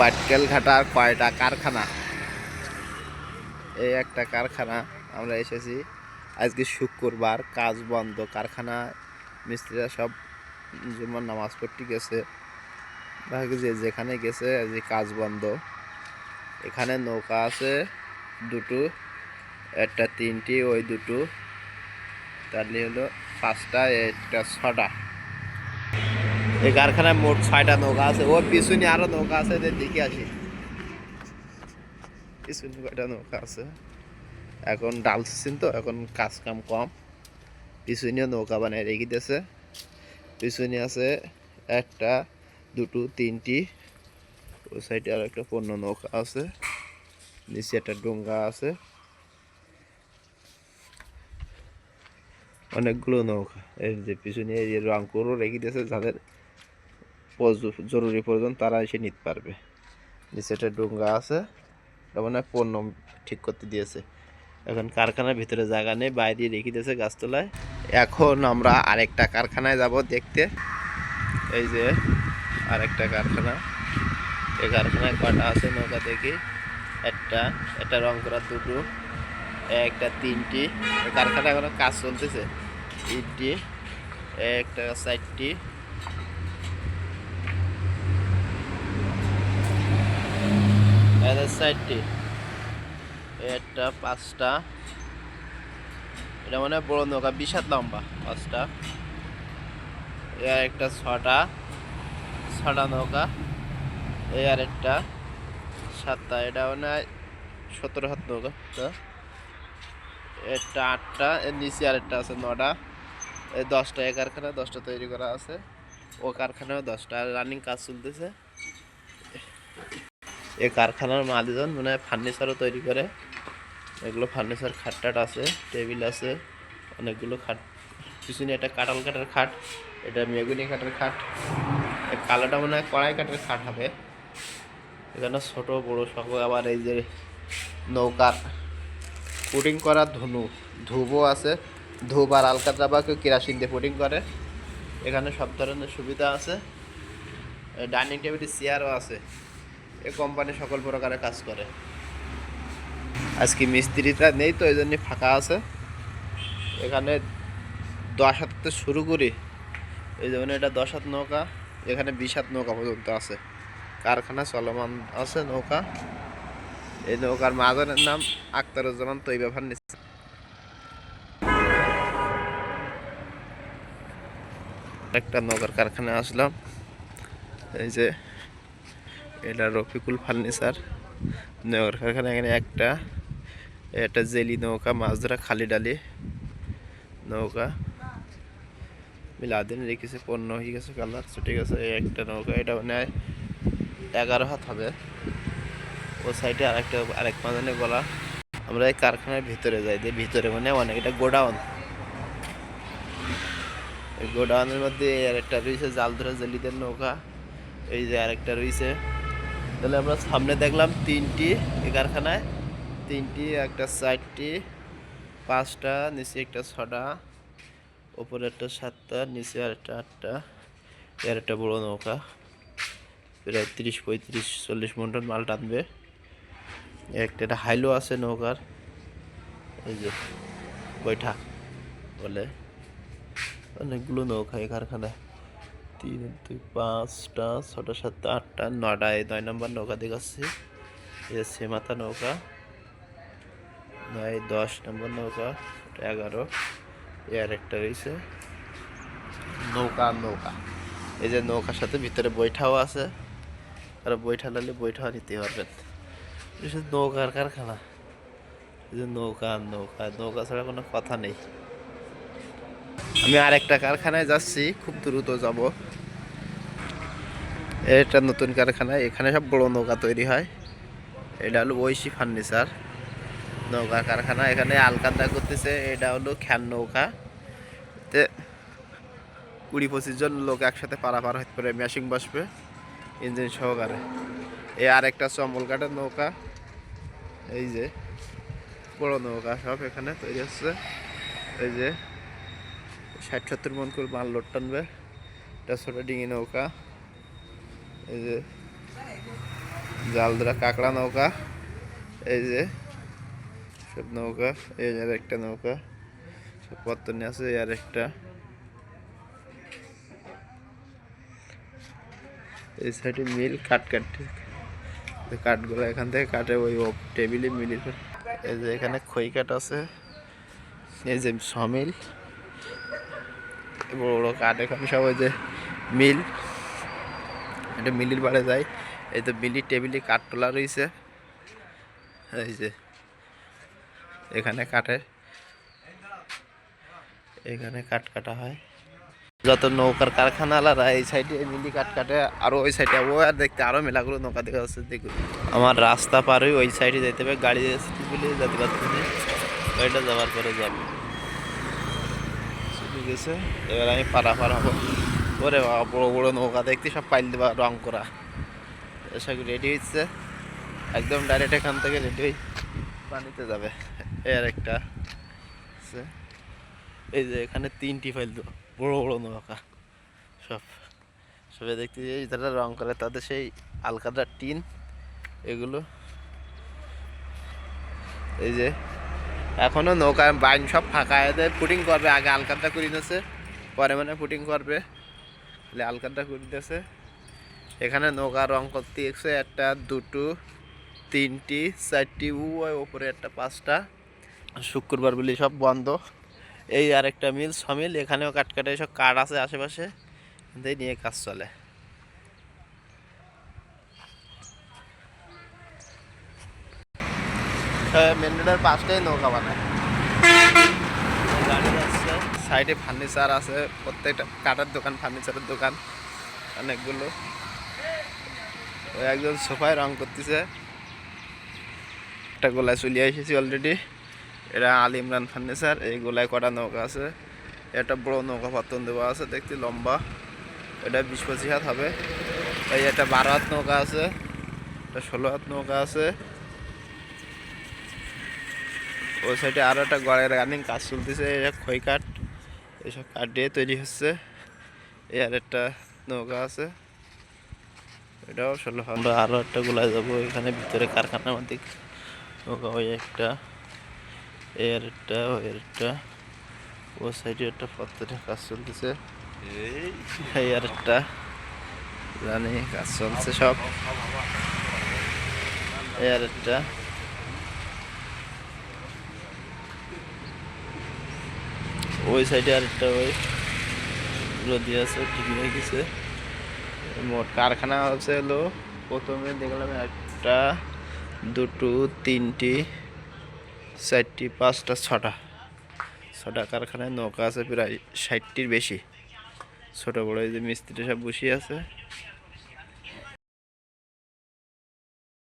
পাটকেল ঘাটার কয়টা কারখানা? এই একটা কারখানা আমরা এসেছি। আজকে শুক্রবার, কাজ বন্ধ, কারখানা, মিস্ত্রিরা সব জুমার নামাজ পড়তে গেছে। যে যেখানে গেছে আজকে কাজ বন্ধ। এখানে নৌকা আছে, দুটো, একটা তিনটি, ওই দুটো। তাহলে হলো পাঁচটা, একটা ছটা। এই কারখানায় মোট ছয়টা নৌকা আছে। ও পিছনে আরও নৌকা আছে দেখে আসি। পিছনে কয়টা নৌকা আছে? এখন ডাল সিজন তো, এখন কাজ কাম কম। পিছনেও নৌকা বানায় রেখে দিয়েছে। পিছনে আছে একটা, দুটো, তিনটি। ওই সাইডে আর একটা পণ্য নৌকা আছে। নিচে একটা ডোঙ্গা আছে। অনেকগুলো নৌকা। এই যে পিছনে রংপুরও রেখে দিয়েছে যাদের জরুরি প্রয়োজন তারা এসে নিতে পারবে। নিচে একটা ডোঙ্গা আছে মানে পণ্য ঠিক করতে দিয়েছে। এখন কারখানার ভিতরে জায়গা নেই, বাইরে রেখে দিয়েছে গাছতলায়। এখন আমরা আরেকটা কারখানায় যাব দেখতে। এই যে আরেকটা কারখানা। এই কারখানায় কটা আছে নৌকা দেখি। একটা একটা রং করা দুটো, একটা তিনটি। এই কারখানা এখনও কাজ চলতেছে। তিনটি, একটা চারটি এটা চারটি একটা পাঁচটা। এটা মানে বড় নৌকা বিশ হাত লম্বা পাঁচটা। এর একটা ছটা ছটা নৌকা। এই আর একটা সাতটা, এটা মানে সতেরো হাত নৌকা। একটা আটটা, এর নিচে আরেকটা আছে নটা। এই দশটা, এ কারখানা দশটা তৈরি করা আছে। ও কারখানাও দশটা। রানিং কাজ চলতেছে। এই কারখানার মালিজন মানে ফার্নিচারও তৈরি করে। এগুলো ফার্নিচার খাটটাট আছে, টেবিল আছে, অনেকগুলো খাট। পিছনে একটা কাঁঠাল কাঠের খাট, এটা মেগুনি কাঠের খাট। কালোটা মনে হয় কড়াই কাঠের খাট হবে। এখানে ছোট, বড় সকল আবার এই যে নৌকার পুডিং করা ধনু। ধুবও আছে। ধূপ আর আলকাতরা বা কেউ কেরাসিন দিয়ে পুডিং করে। এখানে সব ধরনের সুবিধা আছে। ডাইনিং টেবিল চেয়ারও আছে। এই কোম্পানি সকল প্রকারের কাজ করে। আজকে মিস্ত্রিটা নেই তো এই জন্য ফাঁকা আছে। এখানে দশ হাত শুরু করি। এই যেমন এটা দশ হাত নৌকা, এখানে বিশ হাত নৌকা পর্যন্ত আছে। কারখানা চলমান আছে নৌকা। এই নৌকার মাঝনের নাম আক্তারুজ্জামান তৈবা নিচ্ছে একটা নৌকার কারখানায় আসলাম। এই যে এটা রফিকুল ফার্নিচার নৌকার কারখানা এখানে একটা, এটা জেলি নৌকা মাছ ধরা খালি ডালি নৌকা। মিলাদিন রেখেছে, পণ্য হয়ে গেছে, কালার ছুটে গেছে একটা নৌকা, এটা মানে এগারো হাত হবে। ও সাইডে আরেকটা, আরেক মাদানে গলা। আমরা এই কারখানার ভিতরে যাই, দিয়ে ভিতরে মানে অনেক, এটা গোডাউন। গোডাউনের মধ্যে আরেকটা রয়েছে, জাল ধরা জেলিদের নৌকা। এই যে আরেকটা রয়েছে। তাহলে আমরা সামনে দেখলাম তিনটি এই কারখানায়, তিনটি, একটা চারটি, পাঁচটা, নিচে একটা ছটা, ওপরে একটা সাতটা, নিচে আর একটা আটটা, এর একটা বড় নৌকা, প্রায় তিরিশ, পঁয়ত্রিশ, চল্লিশ মন্টন মাল টানবে। একটা একটা হাইলো আছে নৌকার, এই যে বৈঠা বলে, অনেকগুলো নৌকা এই কারখানায়। তিন, দুই পাঁচটা ছটা সাতটা, আটটা নটা এই নয় নম্বর নৌকা দেখাচ্ছি। এই সে মাথা নৌকা, নয়, দশ নম্বর নৌকা এগারো, এ আর একটা রয়েছে। নৌকা নৌকা, এই যে নৌকার সাথে ভিতরে বৈঠাও আছে। আর বৈঠা লাগলে বৈঠা নিতে পারবেন। শুধু নৌকার কারখানা। এই যে নৌকা নৌকা নৌকা ছাড়া কোনো কথা নেই। আমি আর একটা কারখানায় যাচ্ছি, খুব দ্রুত যাব। এটা নতুন কারখানা, এখানে সব বড় নৌকা তৈরি হয়। এটা হলো ঐশী ফার্নিচার নৌকা কারখানা। এখানে আলকান্দা করতেছে, এটা হলো খ্যান নৌকা। তে কুড়ি পঁচিশ জন লোক একসাথে পারাপার হতে পারে মেশিং বসবে ইঞ্জিন সহকারে। এ আর একটা চম্বল নৌকা, এই যে বড় নৌকা সব এখানে তৈরি হচ্ছে। এই যে ষাট সত্তর মন করে মাল লোড টানবে, এটা ছোটো ডিঙি নৌকা। এই যে জাল ধরা কাঁকড়া নৌকা, এই যে সব নৌকা, এই আর একটা নৌকা, সব পত্তনে আছে আর একটা। এই সাইডে মিল কাটতে এই কাঠগুলো এখান থেকে কাটে, ওই টেবিলে মিলি এই যে এখানে খই কাঠ আছে, এই যে সমিল বড় বড় কাঠ, এখানে সব ওই যে মিল। এটা মিলির বাড়ে যায়। এই তো মিলির টেবিলে কাঠ তোলা রয়েছে। এই যে, এখানে কাটে এখানে কাঠ কাটা হয়। যত নৌকার কারখানা এই সাইডে মিলি কাঠ কাটে, আর ওই সাইডে ও আর দেখতে আরও মেলাগুলো নৌকা দেখা যাচ্ছে, দেখুন। আমার রাস্তা পার হয়ে ওই সাইডে যেতে হবে, গাড়ি যাচ্ছে বলে যেতে পারছি ওইটা যাওয়ার পরে যাবে। গেছে, এবার আমি পারাপার হব। ওরে বাবা, বড় বড় নৌকা, দেখতে সব পাইল দেবা রং করা। এসব রেডি হচ্ছে একদম ডাইরেক্ট এখান থেকে রেডি হয়ে পানিতে যাবে। এর একটা। এই যে এখানে তিনটি ফাইল বড় বড় নৌকা। সব, সবে দেখতে যে যারা রং করে তাদের সেই আলকাদার টিন, এগুলো। এই যে, এখনও নৌকা বাইন সব ফাঁকা এদের পুটিং করবে, আগে আলকাদা করে দিয়েছে পরে মানে পুটিং করবে। তাহলে আলকাদা করে দিয়েছে এখানে নৌকা রং করতে এসে একটা, দুটো, তিনটি, চারটি ওই ওপরে একটা, পাঁচটা। শুক্রবার বলি সব বন্ধ। এই আরেকটা মিল সমিল এখানেও কাটকাটে সব কাঠ আছে আশেপাশে। নিয়ে কাজ চলে। মেন রোডের পাশটাই নৌকা বানায়। গাড়ি সাইডে ফার্নিচার আছে, প্রত্যেকটা কাঠের দোকান, ফার্নিচারের দোকান, অনেকগুলো। ওই একজন সোফায় রং করতেছে। একটা গোলায় চলিয়ে এসেছি অলরেডি এটা আল ইমরান ফার্নিচার, এই গোলায় কটা নৌকা আছে। একটা বড় নৌকা পত্তন দেওয়া আছে, দেখতে লম্বা। এটা বিশ পঁচিশ হাত হবে। এই একটা বারো হাত নৌকা আছে, একটা ষোলো হাত নৌকা আছে। ওই সাইডে আরও একটা গড়ের রানিং কাজ চলতেছে এটা যে খই কাঠ। এইসব কাঠ দিয়ে তৈরি হচ্ছে। এই আর একটা নৌকা আছে। এটাও ষোলো। আমরা আরও একটা গোলায় যাব। এখানে ভিতরে কারখানার মধ্যে নৌকা ওই একটা এর একটা, ওই একটা। ও সাইডে একটা পত্রের কাজ চলতেছে। এই আর একটা। জানি কাজ চলছে সব। এই আর একটা। ওই সাইডে আর একটা ওই রদি আছে ঠিক হয়ে গেছে মোট কারখানা আছে হলো প্রথমে দেখলাম একটা, দুটো, তিনটি, চারটি, পাঁচটা, ছটা। ছটা কারখানায় নৌকা আছে প্রায় ষাটটির বেশি। ছোট বড় এই যে মিস্ত্রি সব বসিয়ে আছে।